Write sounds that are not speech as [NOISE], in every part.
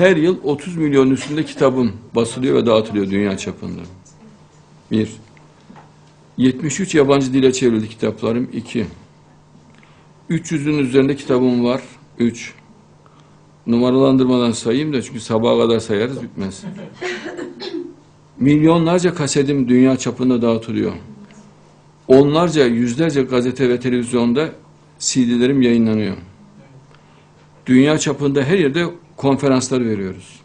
Her yıl 30 milyon üstünde kitabım basılıyor ve dağıtılıyor dünya çapında. Bir. 73 yabancı dile çevrildi kitaplarım. iki. 300'ün üzerinde kitabım var. Üç. Numaralandırmadan sayayım da çünkü sabaha kadar sayarız bitmez. [LAUGHS] Milyonlarca kasetim dünya çapında dağıtılıyor. Onlarca, yüzlerce gazete ve televizyonda CD'lerim yayınlanıyor. Dünya çapında her yerde konferanslar veriyoruz.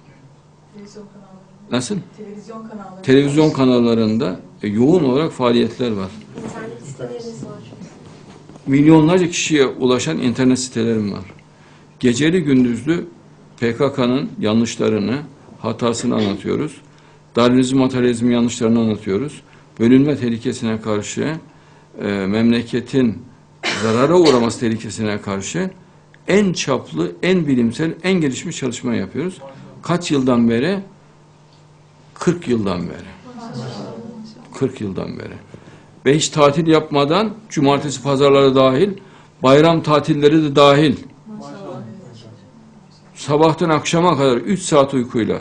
Televizyon kanalları. Nasıl? Televizyon kanalları. Televizyon kanallarında e, yoğun olarak faaliyetler var. İnternet siteleriniz var. Milyonlarca kişiye ulaşan internet sitelerim var. Geceli gündüzlü PKK'nın yanlışlarını, hatasını anlatıyoruz. Darwinizm, materyalizm yanlışlarını anlatıyoruz. Bölünme tehlikesine karşı, e, memleketin zarara uğraması tehlikesine karşı en çaplı, en bilimsel, en gelişmiş çalışma yapıyoruz. Kaç yıldan beri? 40 yıldan beri. 40 yıldan beri. Ve hiç tatil yapmadan, cumartesi pazarları dahil, bayram tatilleri de dahil. Sabahtan akşama kadar 3 saat uykuyla.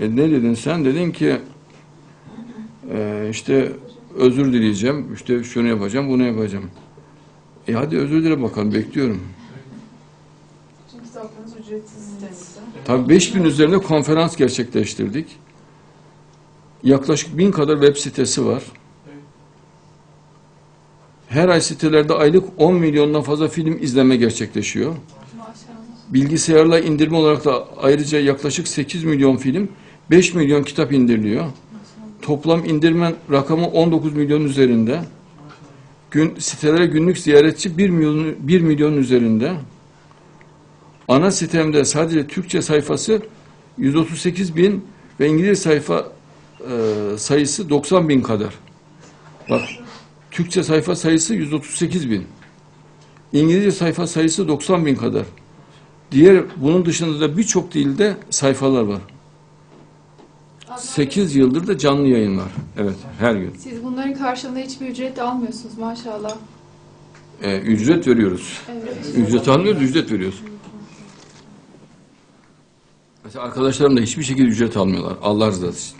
E ne dedin sen? Dedin ki e, işte özür dileyeceğim, işte şunu yapacağım, bunu yapacağım. E hadi özür dile bakalım, bekliyorum. Kitaplarınız ücretsiz sitemizde. Tabii 5000 üzerinde konferans gerçekleştirdik. Yaklaşık 1000 kadar web sitesi var. Her ay sitelerde aylık 10 milyondan fazla film izleme gerçekleşiyor. Bilgisayarla indirme olarak da ayrıca yaklaşık 8 milyon film, 5 milyon kitap indiriliyor. Toplam indirme rakamı 19 milyon üzerinde. Gün, sitelere günlük ziyaretçi 1 milyon, 1 milyon üzerinde. Ana sitemde sadece Türkçe sayfası 138 bin ve İngilizce sayfa e, sayısı 90 bin kadar. Bak Türkçe sayfa sayısı 138 bin. İngilizce sayfa sayısı 90 bin kadar. Diğer bunun dışında da birçok dilde sayfalar var. 8 yıldır da canlı yayın var. Evet, her gün. Siz bunların karşılığında hiçbir ücret almıyorsunuz maşallah. Ee, ücret veriyoruz. Evet. Ücret almıyoruz, ücret veriyoruz. Mesela arkadaşlarım da hiçbir şekilde ücret almıyorlar. Allah rızası için.